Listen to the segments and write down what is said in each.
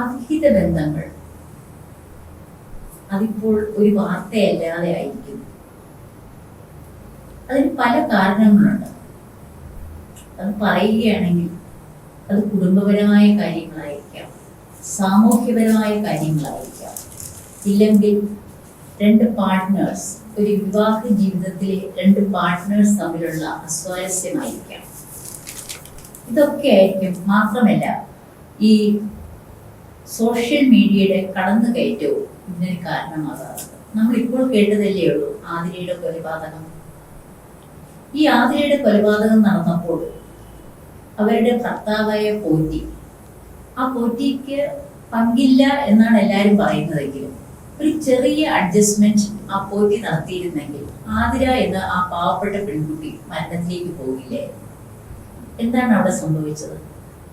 അവിഹിത ബന്ധങ്ങൾ. അതിപ്പോൾ ഒരു വാർത്തയല്ലാതെ ആയിരിക്കും അതിന് പല കാരണങ്ങളുണ്ട്. അത് പറയുകയാണെങ്കിൽ അത് കുടുംബപരമായ കാര്യങ്ങളായിരിക്കാം സാമൂഹ്യപരമായ കാര്യങ്ങളായിരിക്കാം. ഇല്ലെങ്കിൽ രണ്ട് പാർട്ട്നേഴ്സ് ഒരു വിവാഹ ജീവിതത്തിലെ രണ്ട് പാർട്ട്നേഴ്സ് തമ്മിലുള്ള അസ്വാരസ്യമായിരിക്കാം. ഇതൊക്കെ ആയിരിക്കും മാത്രമല്ല ഈ സോഷ്യൽ മീഡിയയുടെ കടന്നുകയറ്റവും ഇതിനൊരു കാരണമാകാറുണ്ട്. നമ്മൾ ഇപ്പോൾ കേട്ടതല്ലേ ഉള്ളൂ ആതിരയുടെ കൊലപാതകം. ഈ ആതിരയുടെ കൊലപാതകം നടന്നപ്പോൾ അവരുടെ ഭർത്താവായ പോറ്റി ആ പോറ്റിക്ക് പങ്കില്ല എന്നാണ് എല്ലാവരും പറയുന്നതെങ്കിലും ഒരു ചെറിയ അഡ്ജസ്റ്റ്മെന്റ് ആ പോറ്റി നടത്തിയിരുന്നെങ്കിൽ ആതിര എന്ന ആ പാവപ്പെട്ട പെൺകുട്ടി മരണത്തിലേക്ക് പോകില്ലേ? എന്താണ് അവിടെ സംഭവിച്ചത്?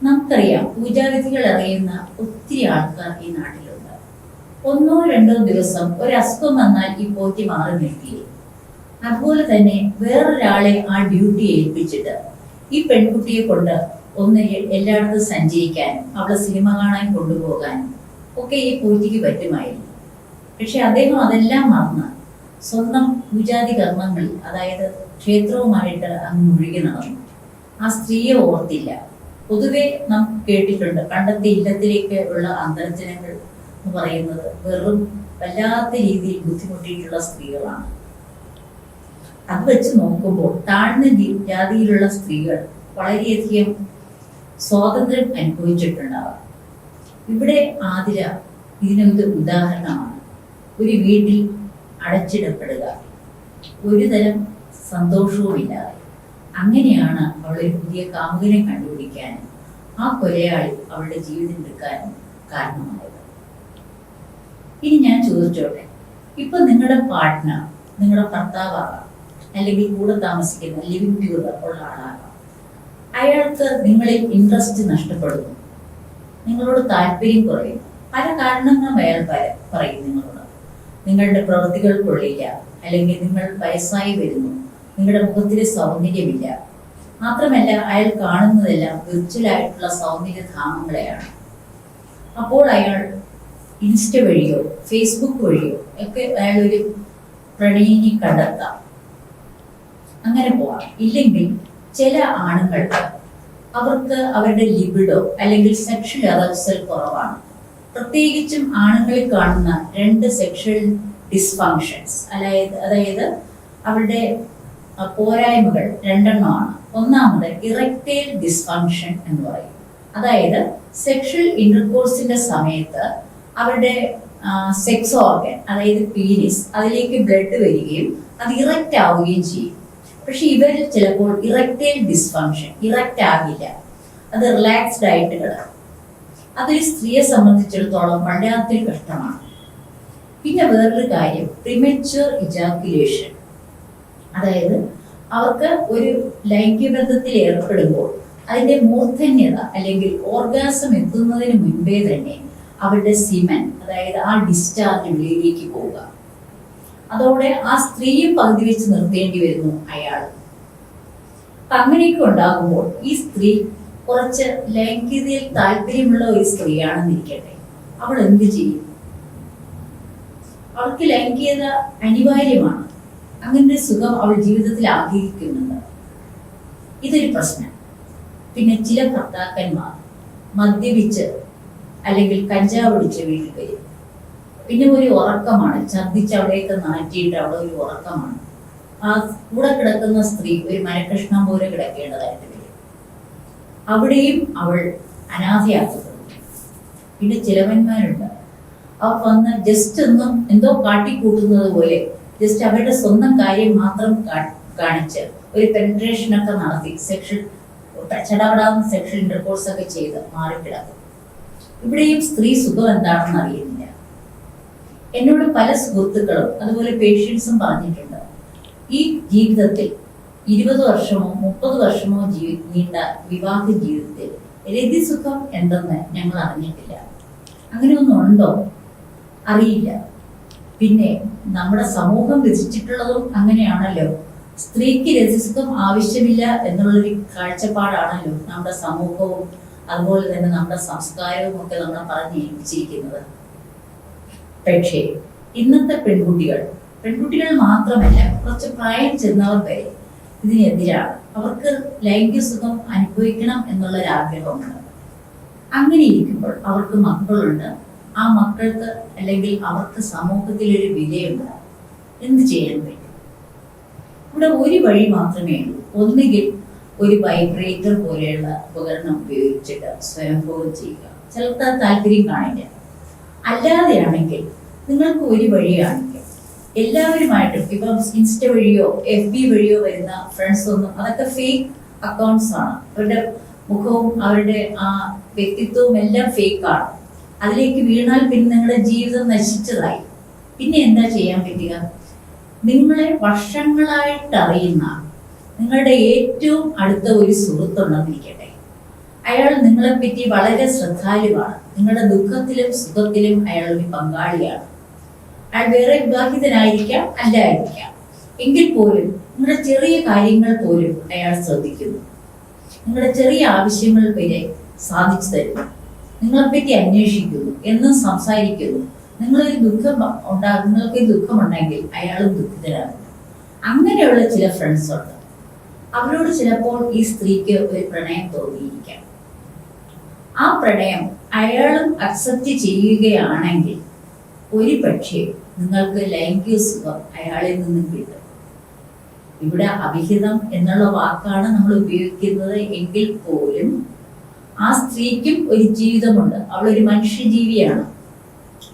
നമുക്കറിയാം പൂജാവിധികൾ അറിയുന്ന ഒത്തിരി ആൾക്കാർ ഈ നാട്ടിലുണ്ട്. ഒന്നോ രണ്ടോ ദിവസം ഒരു അസുഖം വന്നാൽ ഈ പോറ്റി മാറി നിൽക്കില്ലേ അതുപോലെ തന്നെ വേറൊരാളെ ആ ഡ്യൂട്ടി ഏൽപ്പിച്ചിട്ട് ഈ പെൺകുട്ടിയെ കൊണ്ട് ഒന്ന് എല്ലായിടത്തും സഞ്ചരിക്കാനും അവളെ സിനിമ കാണാൻ കൊണ്ടുപോകാനും ഒക്കെ ഈ പോറ്റിക്ക് പറ്റുമായിരുന്നു. പക്ഷെ അദ്ദേഹം അതെല്ലാം മറന്ന് സ്വന്തം പൂജാതി കർമ്മങ്ങളിൽ അതായത് ക്ഷേത്രവുമായിട്ട് അങ്ങ് മുഴുകി നടന്നു. ആ സ്ത്രീയെ ഓർത്തില്ല. പൊതുവെ നാം കേട്ടിട്ടുണ്ട്. പണ്ടത്തെ ഇല്ലത്തിലേക്ക് ഉള്ള അന്തർജനങ്ങൾ എന്ന് പറയുന്നത് വെറും വല്ലാത്ത രീതിയിൽ ബുദ്ധിമുട്ടിയിട്ടുള്ള സ്ത്രീകളാണ്. അത് വെച്ച് നോക്കുമ്പോൾ താഴ്ന്ന ജാതിയിലുള്ള സ്ത്രീകൾ വളരെയധികം സ്വാതന്ത്ര്യം അനുഭവിച്ചിട്ടുണ്ടാവാം. ഇവിടെ ആതിര ഇതിനൊരു ഉദാഹരണമാണ്. ഒരു വീട്ടിൽ അടച്ചിടപ്പെടുക. ഒരു തരം സന്തോഷവുമില്ലാതെ. അങ്ങനെയാണ് അവളൊരു പുതിയ കാമുകനെ കണ്ടുപിടിക്കാനും ആ കൊലയാളി അവളുടെ ജീവിതം എടുക്കാനും കാരണമായത്. ഇനി ഞാൻ ചോദിച്ചോട്ടെ ഇപ്പൊ നിങ്ങളുടെ പാർട്ട്ണർ നിങ്ങളുടെ ഭർത്താവാകാം അല്ലെങ്കിൽ കൂടെ താമസിക്കുന്ന ലിവിംഗ് ട്യൂബർ ഉള്ള ആളാകാം. അയാൾക്ക് നിങ്ങളിൽ ഇൻട്രസ്റ്റ് നഷ്ടപ്പെടുന്നു. നിങ്ങളോട് താല്പര്യം കുറയും. പല കാരണങ്ങളും അയാൾ പറയും നിങ്ങളോട്. നിങ്ങളുടെ പ്രവൃത്തികൾ കൊള്ളില്ല അല്ലെങ്കിൽ നിങ്ങൾ വയസ്സായി വരുന്നു. നിങ്ങളുടെ മുഖത്തിന് സൗന്ദര്യമില്ല. മാത്രമല്ല അയാൾ കാണുന്നതെല്ലാം വിർച്വലായിട്ടുള്ള സൗന്ദര്യധാമങ്ങളെയാണ് അപ്പോൾ അയാൾ ഇൻസ്റ്റ വഴിയോ ഫേസ്ബുക്ക് വഴിയോ ഒക്കെ അയാൾ ഒരു പ്രണയിനി കണ്ടെത്താം. അങ്ങനെ പോവാം. ഇല്ലെങ്കിൽ ചില ആണുങ്ങൾക്ക് അവർക്ക് അവരുടെ ലിബിഡോ അല്ലെങ്കിൽ സെക്ഷൽ അറസൽ കുറവാണ്. പ്രത്യേകിച്ചും ആണുങ്ങളിൽ കാണുന്ന രണ്ട് സെക്ഷൽ ഡിസ്ഫങ്ഷൻസ് അതായത് അതായത് അവരുടെ പോരായ്മകൾ രണ്ടെണ്ണമാണ്. ഒന്നാമത് ഇറക്റ്റൈൽ ഡിസ്ഫങ്ഷൻ എന്ന് പറയും. അതായത് സെക്ഷൽ ഇന്റർകോഴ്സിന്റെ സമയത്ത് അവരുടെ സെക്സ് ഓർഗൻ അതായത് പീനിസ് അതിലേക്ക് ബ്ലഡ് വരികയും അത് ഇറക്റ്റ് ആവുകയും ചെയ്യും. പക്ഷെ ഇവരിൽ ചിലപ്പോൾ ഇറക്റ്റൈൽ ഡിസ്ഫങ്ഷൻ ഇറക്റ്റ് ആകില്ല. അത് റിലാക്സ്ഡ് ആയിട്ട് കിടക്കും അതൊരു സ്ത്രീയെ സംബന്ധിച്ചിടത്തോളം വളരെ കഷ്ടമാണ് പിന്നെ വേറൊരു കാര്യം പ്രിമച്വർ ഇജാക്കുലേഷൻ അതായത് അവർക്ക് ഒരു ലൈംഗിക ബന്ധത്തിൽ ഏർപ്പെടുമ്പോൾ അതിന്റെ മൂർധന്യത അല്ലെങ്കിൽ ഓർഗാസം എത്തുന്നതിന് മുൻപേ തന്നെ അവരുടെ സിമൻ അതായത് ആ ഡിസ്ചാർജ് ഉള്ളിലേക്ക് പോവുക. അതോടെ ആ സ്ത്രീയും പകുതി വെച്ച് നിർത്തേണ്ടി വരുന്നു അയാൾ. അങ്ങനെയൊക്കെ ഉണ്ടാകുമ്പോൾ ഈ സ്ത്രീ കുറച്ച് ലൈംഗികതയിൽ താല്പര്യമുള്ള ഒരു സ്ത്രീയാണെന്നിരിക്കട്ടെ. അവൾ എന്ത് ചെയ്യും? അവൾക്ക് ലൈംഗികത അനിവാര്യമാണ്. അങ്ങനെ സുഖം അവൾ ജീവിതത്തിൽ ആഗ്രഹിക്കുന്നുണ്ട്. ഇതൊരു പ്രശ്നം. പിന്നെ ചില ഭർത്താക്കന്മാർ മദ്യപിച്ച് അല്ലെങ്കിൽ കഞ്ചാവ് ഒടിച്ച് വീട്ടിൽ വരും. പിന്നെ ഒരു ഉറക്കമാണ്. ഛർദിച്ച് അവിടെയൊക്കെ നാറ്റിയിട്ട് അവിടെ ഒരു ഉറക്കമാണ്. ആ കൂടെ കിടക്കുന്ന സ്ത്രീ ഒരു മരകൃഷ്ണം പോലെ കിടക്കേണ്ടതായിട്ട് വരും. അവിടെയും അവൾ അനാഥയാക്കപ്പെടും. പിന്നെ ചിലവന്മാരുണ്ട്. അവർ വന്ന് ജസ്റ്റ് ഒന്നും എന്തോ കാട്ടിക്കൂട്ടുന്നത് പോലെ ജസ്റ്റ് അവരുടെ സ്വന്തം കാര്യം മാത്രം കാണിച്ച് ഒരു പെൻട്രേഷൻ ഒക്കെ നടത്തി സെക്ഷൽ ചടപടാവുന്ന സെക്ഷൽ ഇന്റർകോഴ്സ് ഒക്കെ ചെയ്ത് മാറിക്കിടക്കും ഇവിടെയും സ്ത്രീ സുഖം എന്താണെന്ന് അറിയുന്നില്ല. എന്നോട് പല സുഹൃത്തുക്കളും അതുപോലെ പേഷ്യൻസും പറഞ്ഞിട്ടുണ്ട്. ഈ ജീവിതത്തിൽ ഇരുപത് വർഷമോ മുപ്പത് വർഷമോ ജീവി നീണ്ട വിവാഹ ജീവിതത്തിൽ രതിസുഖം എന്തെന്ന് ഞങ്ങൾ അറിഞ്ഞിട്ടില്ല. അങ്ങനെ ഒന്നുണ്ടോ അറിയില്ല. പിന്നെ നമ്മുടെ സമൂഹം രചിച്ചിട്ടുള്ളതും അങ്ങനെയാണല്ലോ. സ്ത്രീക്ക് രതിസുഖം ആവശ്യമില്ല എന്നുള്ളൊരു കാഴ്ചപ്പാടാണല്ലോ നമ്മുടെ സമൂഹവും അതുപോലെ തന്നെ നമ്മുടെ സംസ്കാരവും ഒക്കെ നമ്മളെ പറഞ്ഞ് പക്ഷേ ഇന്നത്തെ പെൺകുട്ടികൾ പെൺകുട്ടികൾ മാത്രമല്ല കുറച്ച് പ്രായം ചെന്നവർ വരെ ഇതിനെതിരാണ്. അവർക്ക് ലൈംഗിക സുഖം അനുഭവിക്കണം എന്നുള്ളൊരാഗ്രഹമുണ്ട്. അങ്ങനെ ഇരിക്കുമ്പോൾ അവർക്ക് മക്കളുണ്ട്. ആ മക്കൾക്ക് അല്ലെങ്കിൽ അവർക്ക് സമൂഹത്തിൽ ഒരു വിലയുണ്ട് എന്ത് ചെയ്യാൻ പറ്റും? ഇവിടെ ഒരു വഴി മാത്രമേ ഉള്ളൂ. ഒന്നുകിൽ ഒരു വൈബ്രേറ്റർ പോലെയുള്ള ഉപകരണം ഉപയോഗിച്ചിട്ട് സ്വയംഭോഗം ചെയ്യുക. ചിലർക്ക് ആ താല്പര്യം കാണില്ല. അല്ലാതെയാണെങ്കിൽ നിങ്ങൾക്ക് ഒരു വഴിയാണെങ്കിൽ എല്ലാവരുമായിട്ടും ഇപ്പം ഇൻസ്റ്റ വഴിയോ എഫ് ബി വഴിയോ വരുന്ന ഫ്രണ്ട്സ് ഒന്നും അതൊക്കെ ഫേക്ക് അക്കൗണ്ട്സ് ആണ്. അവരുടെ മുഖവും അവരുടെ ആ വ്യക്തിത്വവും എല്ലാം ഫേക്ക് ആണ്. അതിലേക്ക് വീണാൽ പിന്നെ നിങ്ങളുടെ ജീവിതം നശിച്ചതായി. പിന്നെ എന്താ ചെയ്യാൻ പറ്റുക? നിങ്ങളെ വർഷങ്ങളായിട്ട് അറിയുന്ന നിങ്ങളുടെ ഏറ്റവും അടുത്ത ഒരു സുഹൃത്തുണ്ടെന്നിരിക്കട്ടെ അയാൾ നിങ്ങളെ പറ്റി വളരെ ശ്രദ്ധാലുവാണ്. നിങ്ങളുടെ ദുഃഖത്തിലും സുഖത്തിലും അയാൾ ഒരു പങ്കാളിയാണ്. അയാൾ വേറെ വിവാഹിതനായിരിക്കാം അല്ലായിരിക്കാം എങ്കിൽ പോലും നിങ്ങളുടെ ചെറിയ കാര്യങ്ങൾ പോലും അയാൾ ശ്രദ്ധിക്കുന്നു. നിങ്ങളുടെ ചെറിയ ആവശ്യങ്ങൾ വരെ സാധിച്ചു തരുന്നു നിങ്ങളെപ്പറ്റി അന്വേഷിക്കുന്നു എന്നും സംസാരിക്കുന്നു. നിങ്ങളൊരു ദുഃഖം ഉണ്ടാകും നിങ്ങൾക്ക് ദുഃഖമുണ്ടെങ്കിൽ അയാളും ദുഃഖിതരാകും അങ്ങനെയുള്ള ചില ഫ്രണ്ട്സ് ഉണ്ട്. അവരോട് ചിലപ്പോൾ ഈ സ്ത്രീക്ക് ഒരു പ്രണയം തോന്നിയിരിക്കാം. ആ പ്രണയം അയാളും അക്സെപ്റ്റ് ചെയ്യുകയാണെങ്കിൽ ഒരു പക്ഷേ നിങ്ങൾക്ക് ലൈംഗിക സുഖം അയാളിൽ നിന്നും കിട്ടും. ഇവിടെ അവിഹിതം എന്നുള്ള വാക്കാണ് നമ്മൾ ഉപയോഗിക്കുന്നത്. എങ്കിൽ പോലും ആ സ്ത്രീക്കും ഒരു ജീവിതമുണ്ട്. അവൾ ഒരു മനുഷ്യജീവിയാണ്.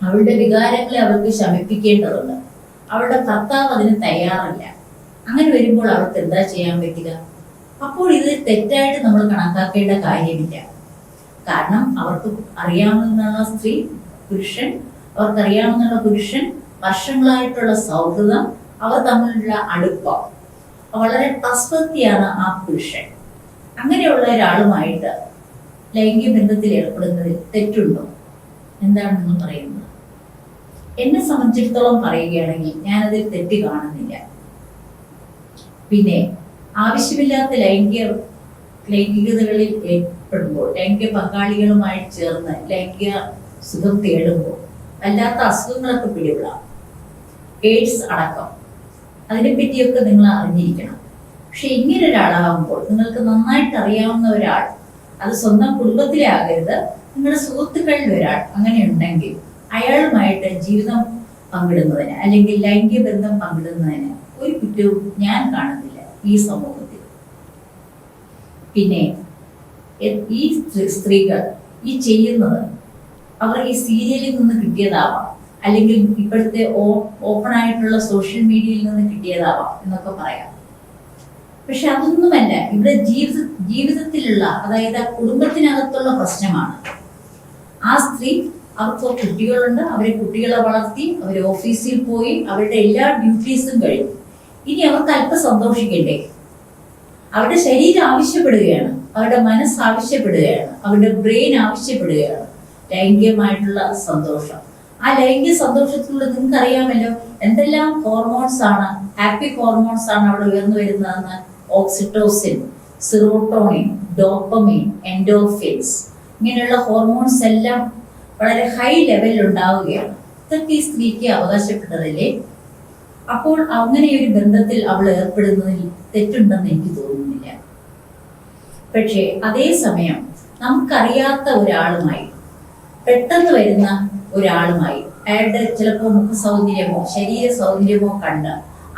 അവളുടെ വികാരങ്ങളെ അവൾക്ക് ശമിപ്പിക്കേണ്ടതുണ്ട്. അവളുടെ ഭർത്താവ് അതിന് തയ്യാറല്ല. അങ്ങനെ വരുമ്പോൾ അവൾക്ക് എന്താ ചെയ്യാൻ പറ്റുക? അപ്പോൾ ഇത് തെറ്റായിട്ട് നമ്മൾ കണക്കാക്കേണ്ട കാര്യമില്ല. കാരണം അവർക്ക് അറിയാവുന്ന സ്ത്രീ പുരുഷൻ അവർക്ക് അറിയാവുന്ന പുരുഷൻ വർഷങ്ങളായിട്ടുള്ള സൗഹൃദം അവർ തമ്മിലുള്ള അടുപ്പം. വളരെ ട്രസ്വത്തിയാണ് ആ പുരുഷൻ. അങ്ങനെയുള്ള ഒരാളുമായിട്ട് ലൈംഗിക ബന്ധത്തിൽ ഏർപ്പെടുന്നതിൽ തെറ്റുണ്ടോ? എന്താണ് നിങ്ങൾ പറയുന്നത് എന്നെ സംബന്ധിച്ചിടത്തോളം പറയുകയാണെങ്കിൽ ഞാനതിൽ തെറ്റ് കാണുന്നില്ല. പിന്നെ ആവശ്യമില്ലാത്ത ലൈംഗിക ലൈംഗികതകളിൽ ഏർപ്പെടുമ്പോൾ ലൈംഗിക പങ്കാളികളുമായി ചേർന്ന് ലൈംഗിക സുഖം തേടുമ്പോൾ അല്ലാത്ത അസുഖങ്ങളൊക്കെ പിടിവിടാം എയ്ഡ്സ് അടക്കം. അതിനെപ്പറ്റിയൊക്കെ നിങ്ങൾ അറിഞ്ഞിരിക്കണം. പക്ഷെ ഇങ്ങനെ ഒരാളാകുമ്പോൾ നിങ്ങൾക്ക് നന്നായിട്ട് അറിയാവുന്ന ഒരാൾ അത് സ്വന്തം കുടുംബത്തിലെ ആകരുത്. നിങ്ങളുടെ സുഹൃത്തുക്കളിൽ ഒരാൾ അങ്ങനെ ഉണ്ടെങ്കിൽ അയാളുമായിട്ട് ജീവിതം പങ്കിടുന്നതിന് അല്ലെങ്കിൽ ലൈംഗിക ബന്ധം പങ്കിടുന്നതിന് ഒരു കുറ്റവും ഞാൻ കാണുന്നില്ല ഈ സമൂഹത്തിൽ. പിന്നെ ഈ സ്ത്രീകൾ ഈ ചെയ്യുന്നത് അവർ ഈ സീരിയലിൽ നിന്ന് കിട്ടിയതാവാം. അല്ലെങ്കിൽ ഇപ്പോഴത്തെ ഓപ്പൺ ആയിട്ടുള്ള സോഷ്യൽ മീഡിയയിൽ നിന്ന് കിട്ടിയതാവാം എന്നൊക്കെ പറയാം. പക്ഷെ അതൊന്നുമല്ല. ഇവിടെ ജീവിത ജീവിതത്തിലുള്ള അതായത് കുടുംബത്തിനകത്തുള്ള പ്രശ്നമാണ്. ആ സ്ത്രീ അവർക്ക് കുട്ടികളുണ്ട് അവരെ കുട്ടികളെ വളർത്തി അവർ ഓഫീസിൽ പോയി അവരുടെ എല്ലാ ഡ്യൂട്ടീസും കഴിഞ്ഞു. ഇനി അവർക്ക് അല്പം സന്തോഷിക്കണ്ടേ? അവരുടെ ശരീരം ആവശ്യപ്പെടുകയാണ്. അവരുടെ മനസ്സ് ആവശ്യപ്പെടുകയാണ്. അവരുടെ ബ്രെയിൻ ആവശ്യപ്പെടുകയാണ്. ലൈംഗികമായിട്ടുള്ള സന്തോഷം. ആ ലൈംഗിക സന്തോഷത്തിലൂടെ നിങ്ങൾക്ക് അറിയാമല്ലോ എന്തെല്ലാം ഹോർമോൺസ് ആണ് ഹാപ്പി ഹോർമോൺസ് ആണ് അവിടെ ഉയർന്നു വരുന്നതെന്ന്? ഓക്സിറ്റോസിൻ സിറോട്ടോണിൻ ഡോപ്പമിൻ എൻഡോഫിൻസ് ഇങ്ങനെയുള്ള ഹോർമോൺസ് എല്ലാം വളരെ ഹൈ ലെവലിൽ ഉണ്ടാവുകയാണ്. ഇതൊക്കെ ഈ സ്ത്രീക്ക് അവകാശപ്പെട്ടതല്ലേ? അപ്പോൾ അങ്ങനെ ഒരു ബന്ധത്തിൽ അവൾ ഏർപ്പെടുന്നതിൽ തെറ്റുണ്ടെന്ന് എനിക്ക് തോന്നുന്നില്ല. പക്ഷേ അതേസമയം നമുക്കറിയാത്ത ഒരാളുമായി പെട്ടെന്ന് വരുന്ന ഒരാളുമായി അയാളുടെ ചിലപ്പോൾ മുഖ സൗന്ദര്യമോ ശരീര സൗന്ദര്യമോ കണ്ട്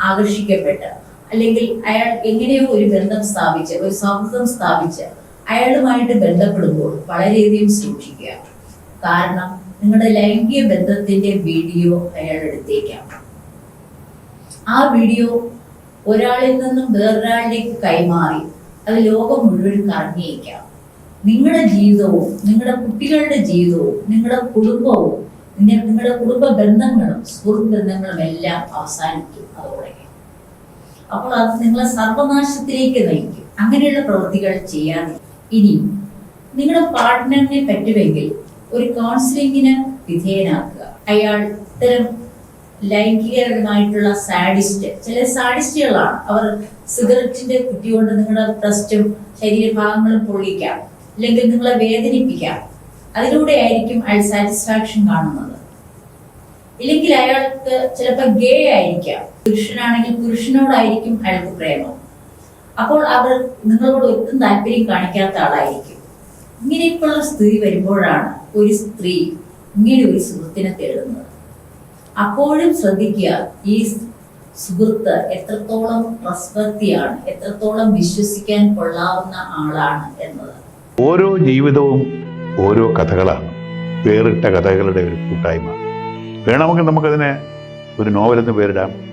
ആകർഷിക്കപ്പെട്ട് അല്ലെങ്കിൽ അയാൾ എങ്ങനെയോ ഒരു ബന്ധം സ്ഥാപിച്ച് ഒരു സൗഹൃദം സ്ഥാപിച്ച് അയാളുമായിട്ട് ബന്ധപ്പെടുമ്പോൾ വളരെയധികം സൂക്ഷിക്കുക. കാരണം നിങ്ങളുടെ ലൈംഗിക ബന്ധത്തിന്റെ വീഡിയോ അയാൾ എടുത്തേക്കാം. ആ വീഡിയോ ഒരാളിൽ നിന്നും വേറൊരാളിലേക്ക് കൈമാറി അത് ലോകം മുഴുവൻ കറങ്ങിയേക്കാം. നിങ്ങളുടെ ജീവിതവും നിങ്ങളുടെ കുട്ടികളുടെ ജീവിതവും നിങ്ങളുടെ കുടുംബവും നിങ്ങ- നിങ്ങളുടെ കുടുംബ ബന്ധങ്ങളും സുഹൃത്ത് ബന്ധങ്ങളും എല്ലാം അവസാനിക്കും അതോടെ. അപ്പോൾ അത് നിങ്ങളെ സർവനാശത്തിലേക്ക് നയിക്കും. അങ്ങനെയുള്ള പ്രവൃത്തികൾ ചെയ്യാതെ. ഇനി നിങ്ങളുടെ പാർട്ട്ണറിനെ പറ്റുമെങ്കിൽ ഒരു കൗൺസിലിംഗിന് വിധേയനാക്കുക. അയാൾ ഇത്തരം ലൈംഗികമായിട്ടുള്ള സാഡിസ്റ്റ് ചില സാഡിസ്റ്റുകളാണ് അവർ സിഗരറ്റിന്റെ കുറ്റി കൊണ്ട് നിങ്ങളുടെ ബ്രസ്റ്റും ശരീരഭാഗങ്ങളും പൊള്ളിക്കാം. അല്ലെങ്കിൽ നിങ്ങളെ വേദനിപ്പിക്കാം. അതിലൂടെ ആയിരിക്കും അയാൾ സാറ്റിസ്ഫാക്ഷൻ കാണുന്നത്. ഇല്ലെങ്കിൽ അയാൾക്ക് ചിലപ്പോൾ ഗേ ആയിരിക്കാം. പുരുഷനാണെങ്കിൽ പുരുഷനോടായിരിക്കും അയാൾക്ക് പ്രേമം. അപ്പോൾ അവർ നിങ്ങളോട് ഒട്ടും താല്പര്യം കാണിക്കാത്ത ആളായിരിക്കും. ഇങ്ങനെയൊക്കെയുള്ള സ്ഥിതി വരുമ്പോഴാണ് ഒരു സ്ത്രീ ഇങ്ങനെ ഒരു സുഹൃത്തിനെ തേടുന്നത്. അപ്പോഴും ശ്രദ്ധിക്കുക ഈ സുഹൃത്ത് എത്രത്തോളം ട്രസ്വർത്തിയാണ് എത്രത്തോളം വിശ്വസിക്കാൻ കൊള്ളാവുന്ന ആളാണ് എന്നത്. ഓരോ ജീവിതവും ഓരോ കഥകളാണ്. വേറിട്ട കഥകളുടെ ഒരു കൂട്ടായ്മ. വേണമെങ്കിൽ നമുക്കതിനെ ഒരു നോവലെന്ന് പേരിടാം.